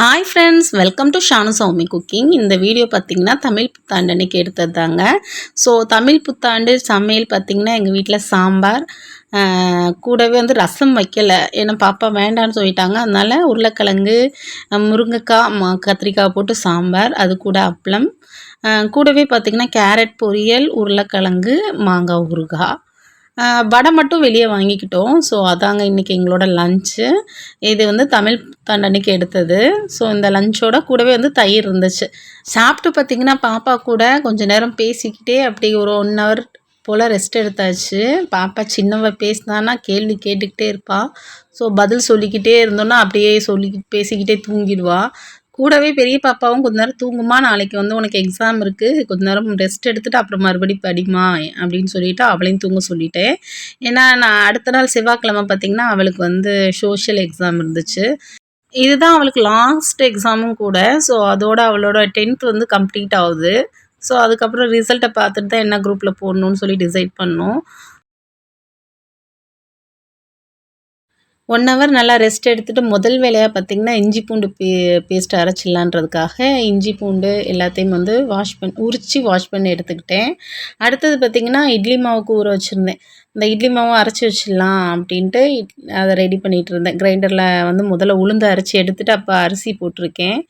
Hi friends welcome to Shanu Soumi cooking இந்த video பார்த்திங்கன்னா தமிழ் புத்தாண்டு அன்றைக்கி எடுத்தது தாங்க ஸோ தமிழ் புத்தாண்டு சமையல் பார்த்திங்கன்னா எங்கள் வீட்டில் சாம்பார் கூடவே வந்து ரசம் வைக்கலை. ஏன்னா பாப்பா வேண்டான்னு சொல்லிட்டாங்க. அதனால் உருளைக்கிழங்கு முருங்கைக்காய் மா கத்திரிக்காய் போட்டு சாம்பார் அது கூட அப்பளம். கூடவே பார்த்திங்கன்னா கேரட் பொரியல் உருளைக்கிழங்கு மாங்காய் ஊறுகாய். வடை மட்டும் வெளியே வாங்கிக்கிட்டோம். ஸோ அதாங்க இன்றைக்கி எங்களோட லஞ்சு இது வந்து தமிழ் தண்டனைக்கு அன்னைக்கு எடுத்தது. ஸோ இந்த லஞ்சோட கூடவே வந்து தயிர் இருந்துச்சு. சாப்பிட்டு பார்த்தீங்கன்னா பாப்பா கூட கொஞ்ச நேரம் பேசிக்கிட்டே அப்படி ஒரு ஒன் ஹவர் போல் ரெஸ்ட் எடுத்தாச்சு. பாப்பா சின்னவ பேசினான்னா கேள்வி கேட்டுக்கிட்டே இருப்பாள் ஸோ பதில் சொல்லிக்கிட்டே இருந்தோன்னா அப்படியே சொல்லி பேசிக்கிட்டே தூங்கிடுவா. கூடவே பெரிய பாப்பாவும் கொஞ்ச நேரம் தூங்குமா நாளைக்கு வந்து உனக்கு எக்ஸாம் இருக்குது கொஞ்ச நேரம் ரெஸ்ட் எடுத்துட்டு அப்புறம் மறுபடியும் படிமா அப்படின்னு சொல்லிட்டு அவளையும் தூங்க சொல்லிட்டேன். ஏன்னா நான் அடுத்த நாள் செவ்வாய்க்கிழமை பார்த்தீங்கன்னா அவளுக்கு வந்து சோஷியல் எக்ஸாம் இருந்துச்சு. இதுதான் அவளுக்கு லாஸ்ட் எக்ஸாமும் கூட. ஸோ அதோட அவளோட டென்த் வந்து கம்ப்ளீட் ஆகுது. ஸோ அதுக்கப்புறம் ரிசல்ட்டை பார்த்துட்டு தான் என்ன குரூப்பில் போடணும்னு சொல்லி டிசைட் பண்ணோம். ஒன் ஹவர் நல்லா ரெஸ்ட் எடுத்துகிட்டு முதல் வேலையாக பார்த்திங்கன்னா இஞ்சி பூண்டு பே பேஸ்ட் அரைச்சிடலான்றதுக்காக இஞ்சி பூண்டு எல்லாத்தையும் வந்து வாஷ் பண்ணி உரித்து வாஷ் பண்ணி எடுத்துக்கிட்டேன். அடுத்தது பார்த்திங்கன்னா இட்லி மாவுக்கு ஊற வச்சுருந்தேன். இந்த இட்லி மாவும் அரைச்சி வச்சிடலாம் அப்படின்ட்டு அதை ரெடி பண்ணிகிட்டு இருந்தேன். கிரைண்டரில் வந்து முதல்ல உளுந்து அரைச்சி எடுத்துகிட்டு அப்போ அரிசி போட்டிருக்கேன்.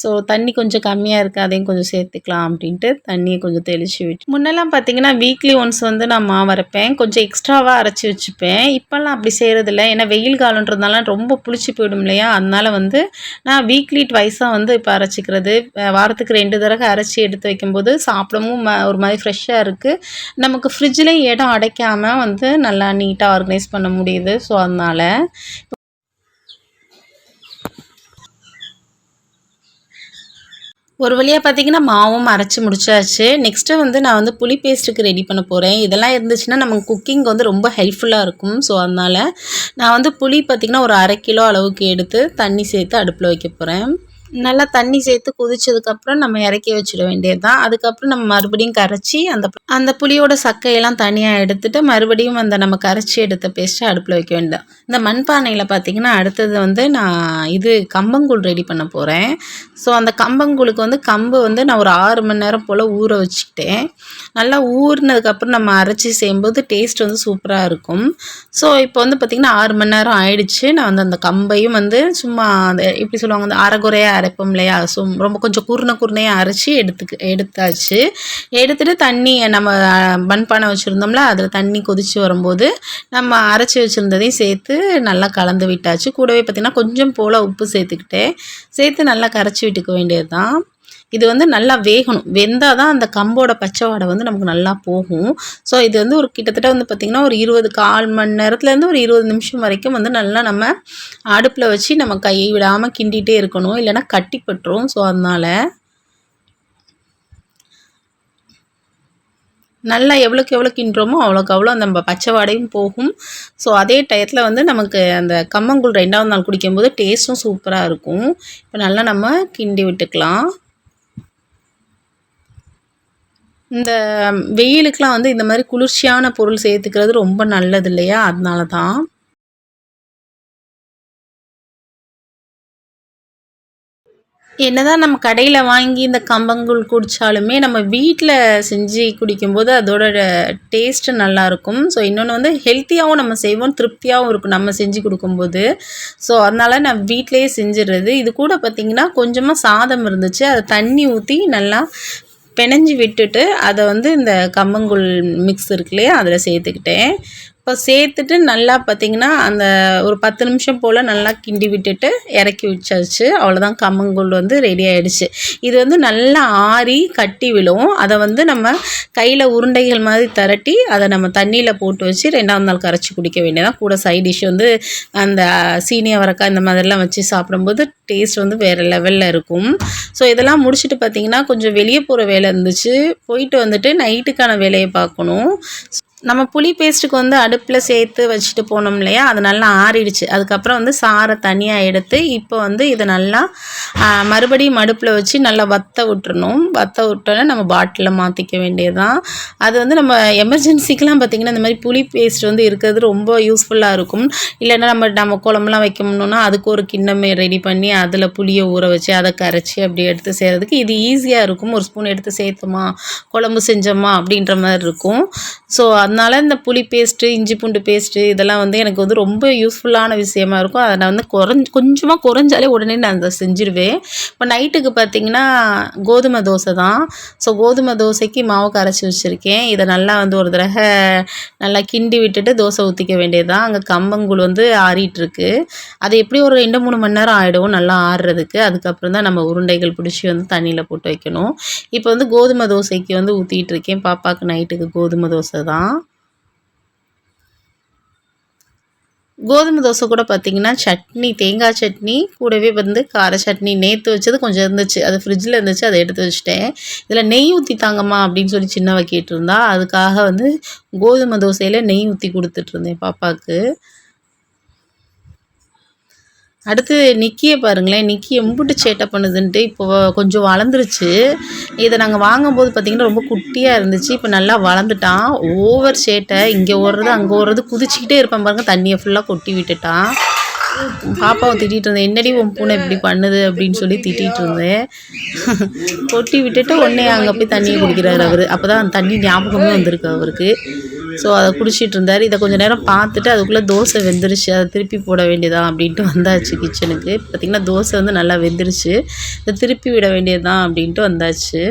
ஸோ தண்ணி கொஞ்சம் கம்மியாக இருக்குது அதையும் கொஞ்சம் சேர்த்துக்கலாம் அப்படின்ட்டு தண்ணியை கொஞ்சம் தெளித்து விட்டு முன்னெல்லாம் பார்த்தீங்கன்னா வீக்லி ஒன்ஸ் வந்து நான் மாவு அரைப்பேன். கொஞ்சம் எக்ஸ்ட்ராவாக அரைச்சி வச்சுப்பேன். இப்போல்லாம் அப்படி செய்கிறதில்ல ஏன்னா வெயில் காலன்றதுனால ரொம்ப புளிச்சு போயிடும் இல்லையா? அதனால் வந்து நான் வீக்லி ட்வைஸாக வந்து இப்போ அரைச்சிக்கிறது. வாரத்துக்கு ரெண்டு தடவை அரைச்சி எடுத்து வைக்கும்போது சாப்பிடவும் ஒரு மாதிரி ஃப்ரெஷ்ஷாக இருக்குது நமக்கு ஃப்ரிட்ஜ்லேயும் இடம் அடைக்காமல் வந்து வந்து நல்லா நீட்டாக ஆர்கனைஸ் பண்ண முடியுது. ஸோ அதனால் ஒரு வழியாக பார்த்தீங்கன்னா மாவும் அரைச்சி முடிச்சாச்சு. நெக்ஸ்ட்டு வந்து நான் வந்து புளி பேஸ்ட்டுக்கு ரெடி பண்ண போகிறேன் இதெல்லாம் இருந்துச்சுன்னா நமக்கு குக்கிங் வந்து ரொம்ப ஹெல்ப்ஃபுல்லாக இருக்கும். ஸோ அதனால் நான் வந்து புளி பார்த்திங்கன்னா ஒரு அரை கிலோ அளவுக்கு எடுத்து தண்ணி சேர்த்து அடுப்பில் வைக்க போகிறேன் நல்லா தண்ணி சேர்த்து கொதிச்சதுக்கப்புறம் நம்ம இறக்கி வச்சிட வேண்டியது தான் அதுக்கப்புறம் நம்ம மறுபடியும் கரைச்சி அந்த அந்த புளியோட சக்கையெல்லாம் தனியாக எடுத்துட்டு மறுபடியும் அந்த நம்ம கரைச்சி எடுத்த பேஸ்ட்டை அடுப்பில் வைக்க வேண்டாம் இந்த மண்பானையில் பார்த்தீங்கன்னா அடுத்தது வந்து நான் இது கம்பங்கூழ் ரெடி பண்ண போகிறேன் ஸோ அந்த கம்பங்கூழுக்கு வந்து கம்பு வந்து நான் ஒரு ஆறு மணி நேரம் போல் ஊற வச்சுக்கிட்டேன். நல்லா ஊறினதுக்கப்புறம் நம்ம அரைச்சி செய்யும்போது டேஸ்ட் வந்து சூப்பராக இருக்கும். ஸோ இப்போ வந்து பார்த்திங்கன்னா ஆறு மணி நேரம் ஆயிடுச்சு. நான் வந்து அந்த கம்பையும் வந்து சும்மா அந்த எப்படி சொல்லுவாங்க அந்த அரைகுறையாக அரைப்போம் இல்லையா? ஸோ ரொம்ப கொஞ்சம் குருணை குறுனையாக அரைச்சி எடுத்துக்கு எடுத்தாச்சு. எடுத்துட்டு தண்ணி நம்ம மண்பானை வச்சுருந்தோம்ல அதில் தண்ணி கொதிச்சு வரும்போது நம்ம அரைச்சி வச்சுருந்ததையும் சேர்த்து நல்லா கலந்து விட்டாச்சு. கூடவே பார்த்திங்கன்னா கொஞ்சம் போல் உப்பு சேர்த்துக்கிட்டேன். சேர்த்து நல்லா கரைச்சி விட்டுக்க வேண்டியது தான் இது வந்து நல்லா வேகணும். வெந்தால் தான் அந்த கம்போட பச்சை வாடை வந்து நமக்கு நல்லா போகும். ஸோ இது வந்து ஒரு கிட்டத்தட்ட வந்து பார்த்திங்கன்னா ஒரு இருபது கால் மணி நேரத்துலேருந்து ஒரு இருபது நிமிஷம் வரைக்கும் வந்து நல்லா நம்ம அடுப்பில் வச்சு நம்ம கையை விடாமல் கிண்டிகிட்டே இருக்கணும். இல்லைன்னா கட்டிப்பட்டுரும் ஸோ அதனால் நல்லா எவ்வளோக்கு எவ்வளோ கிண்டுறோமோ அவ்வளோக்கு அவ்வளோ அந்த பச்சை வாடையும் போகும். ஸோ அதே டயத்தில் வந்து நமக்கு அந்த கம்மங்கூழ் ரெண்டாவது நாள் குடிக்கும்போது டேஸ்ட்டும் சூப்பராக இருக்கும். இப்போ நல்லா நம்ம கிண்டி விட்டுக்கலாம். இந்த வெயிலுக்கெலாம் வந்து இந்த மாதிரி குளிர்ச்சியான பொருள் சேர்த்துக்கிறது ரொம்ப நல்லது இல்லையா? அதனால தான் என்னதான் நம்ம கடையில் வாங்கி இந்த கம்பங்கூழ் குடித்தாலுமே நம்ம வீட்டில் செஞ்சு குடிக்கும்போது அதோட டேஸ்ட்டு நல்லாயிருக்கும். ஸோ இன்னொன்று வந்து ஹெல்த்தியாகவும் நம்ம செய்வோம் திருப்தியாகவும் இருக்கும் நம்ம செஞ்சு கொடுக்கும்போது. ஸோ அதனால் நான் வீட்டிலேயே செஞ்சிடுறது இது கூட பார்த்திங்கன்னா கொஞ்சமாக சாதம் இருந்துச்சு. அதை தண்ணி ஊற்றி நல்லா பிணைஞ்சி விட்டுட்டு அதை வந்து இந்த கம்மங்கூழ் மிக்ஸ் இருக்கு இல்லையா அதில் சேர்த்துக்கிட்டேன். இப்போ சேர்த்துட்டு நல்லா பார்த்தீங்கன்னா அந்த ஒரு பத்து நிமிஷம் போல் நல்லா கிண்டி விட்டுட்டு இறக்கி வச்சாச்சு. அவ்வளோதான் கம்மங்கூழ் வந்து ரெடி ஆகிடுச்சு இது வந்து நல்லா ஆறி கட்டி விழும். அதை வந்து நம்ம கையில் உருண்டைகள் மாதிரி திரட்டி அதை நம்ம தண்ணியில் போட்டு வச்சு ரெண்டாவது நாள் கரைச்சி குடிக்க வேண்டியதான் கூட சைட் டிஷ் வந்து அந்த சீனி அவரக்காய் இந்த மாதிரிலாம் வச்சு சாப்பிடும்போது டேஸ்ட் வந்து வேறு லெவலில் இருக்கும். ஸோ இதெல்லாம் முடிச்சுட்டு பார்த்தீங்கன்னா கொஞ்சம் வெளியே போகிற வேலை இருந்துச்சு. போயிட்டு வந்துட்டு நைட்டுக்கான வேலையை பார்க்கணும். நம்ம புளி பேஸ்ட்டுக்கு வந்து அடுப்பில் சேர்த்து வச்சுட்டு போனோம் இல்லையா? அது நல்லா ஆறிடுச்சு. அதுக்கப்புறம் வந்து சாரை தனியாக எடுத்து இப்போ வந்து இதை நல்லா மறுபடியும் அடுப்பில் வச்சு நல்லா வத்த விட்டுறணும். வத்த விட்டோன்னே நம்ம பாட்டிலில் மாற்றிக்க வேண்டியதுதான். அது வந்து நம்ம எமர்ஜென்சிக்கெலாம் பார்த்திங்கன்னா இந்த மாதிரி புளி பேஸ்ட் வந்து இருக்கிறது ரொம்ப யூஸ்ஃபுல்லாக இருக்கும். இல்லைன்னா நம்ம நம்ம குழம்புலாம் வைக்கணும்னா அதுக்கு ஒரு கிண்ணமே ரெடி பண்ணி அதில் புளியை ஊற வச்சு அதை கரைச்சி அப்படி எடுத்து செய்கிறதுக்கு இது ஈஸியாக இருக்கும். ஒரு ஸ்பூன் எடுத்து சேர்த்தோமா? குழம்பு செஞ்சோமா? அப்படின்ற மாதிரி இருக்கும். ஸோ அதனால இந்த புளி பேஸ்ட்டு இஞ்சி பூண்டு பேஸ்ட்டு இதெல்லாம் வந்து எனக்கு வந்து ரொம்ப யூஸ்ஃபுல்லான விஷயமா இருக்கும். அதை நான் வந்து குறைஞ்ச கொஞ்சமாக குறைஞ்சாலே உடனே நான் அதை செஞ்சிருவேன். இப்போ நைட்டுக்கு பார்த்தீங்கன்னா கோதுமை தோசை தான். ஸோ கோதுமை தோசைக்கு மாவு கரைச்சி வச்சுருக்கேன். இதை நல்லா வந்து ஒரு தடவை நல்லா கிண்டி விட்டுட்டு தோசை ஊற்றிக்க வேண்டியதுதான். அங்கே கம்பங்கூழ் வந்து ஆறிட்டுருக்கு. அது எப்படி ஒரு ரெண்டு மூணு மணி நேரம் ஆகிடும் நல்லா ஆறுறதுக்கு. அதுக்கப்புறம் தான் நம்ம உருண்டைகள் பிடிச்சி வந்து தண்ணியில் போட்டு வைக்கணும். இப்போ வந்து கோதுமை தோசைக்கு வந்து ஊற்றிட்டு இருக்கேன் பாப்பாவுக்கு நைட்டுக்கு கோதுமை தோசை தான். கோதுமை தோசை கூட பார்த்தீங்கன்னா சட்னி தேங்காய் சட்னி கூடவே வந்து கார சட்னி நேற்று வச்சது கொஞ்சம் இருந்துச்சு. அது ஃப்ரிட்ஜில் இருந்துச்சு அதை எடுத்து வச்சுட்டேன். இதில் நெய் ஊற்றி தாங்கம்மா அப்படின்னு சொல்லி சின்னவ கேட்டிருந்தா அதுக்காக வந்து கோதுமை தோசையில் நெய் ஊற்றி கொடுத்துட்ருந்தேன் பாப்பாவுக்கு. அடுத்து நிக்கியை பாருங்களேன் நிக்கி எம்புட்டு சேட்டை பண்ணுதுன்ட்டு இப்போ கொஞ்சம் வளர்ந்துருச்சு. இதை நாங்கள் வாங்கும்போது பார்த்திங்கன்னா ரொம்ப குட்டியாக இருந்துச்சு. இப்போ நல்லா வளர்ந்துட்டான். ஓவர் சேட்டை. இங்கே ஓடுறது அங்கே ஓடுறது குதிச்சுக்கிட்டே இருப்பான் பாருங்கள் தண்ணியை ஃபுல்லாக கொட்டி விட்டுட்டான். பாப்பாவை திட்டிகிட்டு இருந்தேன். என்னடி உன் பூனை இப்படி பண்ணுது அப்படின்னு சொல்லி திட்டிகிட்டு இருந்தேன். கொட்டி விட்டுட்டு உடனே அங்கே போய் தண்ணியை குடிக்கிறாரு அவர். அப்போ தான் அந்த தண்ணி ஞாபகமே வந்திருக்கு அவருக்கு. ஸோ அதை குடிச்சிட்டு இருந்தார் இதை கொஞ்சம் நேரம் பார்த்துட்டு அதுக்குள்ளே தோசை வெந்துருச்சு. அதை திருப்பி போட வேண்டியதான் அப்படின்ட்டு வந்தாச்சு கிச்சனுக்கு பார்த்திங்கன்னா தோசை வந்து நல்லா வெந்துருச்சு. இதை திருப்பி விட வேண்டியதுதான் அப்படின்ட்டு வந்தாச்சு.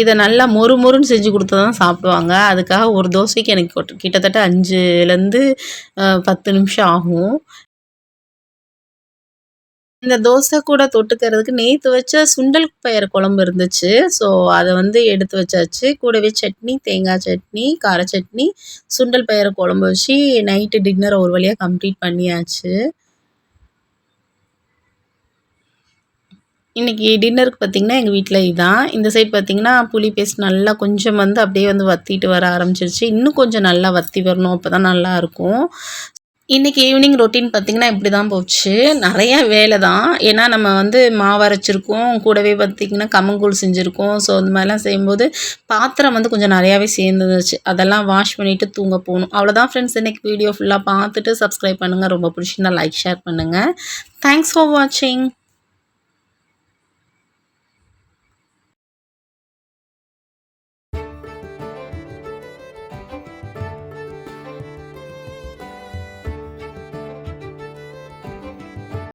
இதை நல்லா மொறு மொறுன்னு செஞ்சு கொடுத்து தான் சாப்பிடுவாங்க. அதுக்காக ஒரு தோசைக்கு எனக்கு கிட்டத்தட்ட அஞ்சுலேருந்து பத்து நிமிஷம் ஆகும். இந்த தோசை கூட தொட்டுக்கிறதுக்கு நேற்று வச்ச சுண்டல் பயிறு குழம்பு இருந்துச்சு. ஸோ அதை வந்து எடுத்து வச்சாச்சு. கூடவே சட்னி தேங்காய் சட்னி கார சட்னி சுண்டல் பயிர் குழம்பு வச்சு நைட்டு டின்னரை ஒரு வழியாக கம்ப்ளீட் பண்ணியாச்சு. இன்றைக்கி டின்னருக்கு பார்த்திங்கன்னா எங்கள் வீட்டில் இதான். இந்த சைடு பார்த்திங்கன்னா புளி பேஸ்ட் நல்லா கொஞ்சம் வந்து அப்படியே வந்து வத்திட்டு வர ஆரம்பிச்சிருச்சு. இன்னும் கொஞ்சம் நல்லா வத்தி வரணும். அப்போ தான் நல்லாயிருக்கும் இன்றைக்கி ஈவினிங் ரொட்டீன் பார்த்திங்கன்னா இப்படி தான் போச்சு. நிறையா வேலை தான் ஏன்னா நம்ம வந்து மாவு அரைச்சிருக்கோம். கூடவே பார்த்திங்கன்னா கம்மங்கூழ் செஞ்சுருக்கோம். ஸோ இந்த மாதிரிலாம் செய்யும்போது பாத்திரம் வந்து கொஞ்சம் நிறையாவே சேர்ந்துருந்துச்சு. அதெல்லாம் வாஷ் பண்ணிவிட்டு தூங்க போகணும். அவ்வளோதான் ஃப்ரெண்ட்ஸ் இன்றைக்கி வீடியோ ஃபுல்லாக பார்த்துட்டு சப்ஸ்கிரைப் பண்ணுங்கள் ரொம்ப பிடிச்சிருந்தா லைக் ஷேர் பண்ணுங்கள் தேங்க்ஸ் ஃபார் வாட்சிங்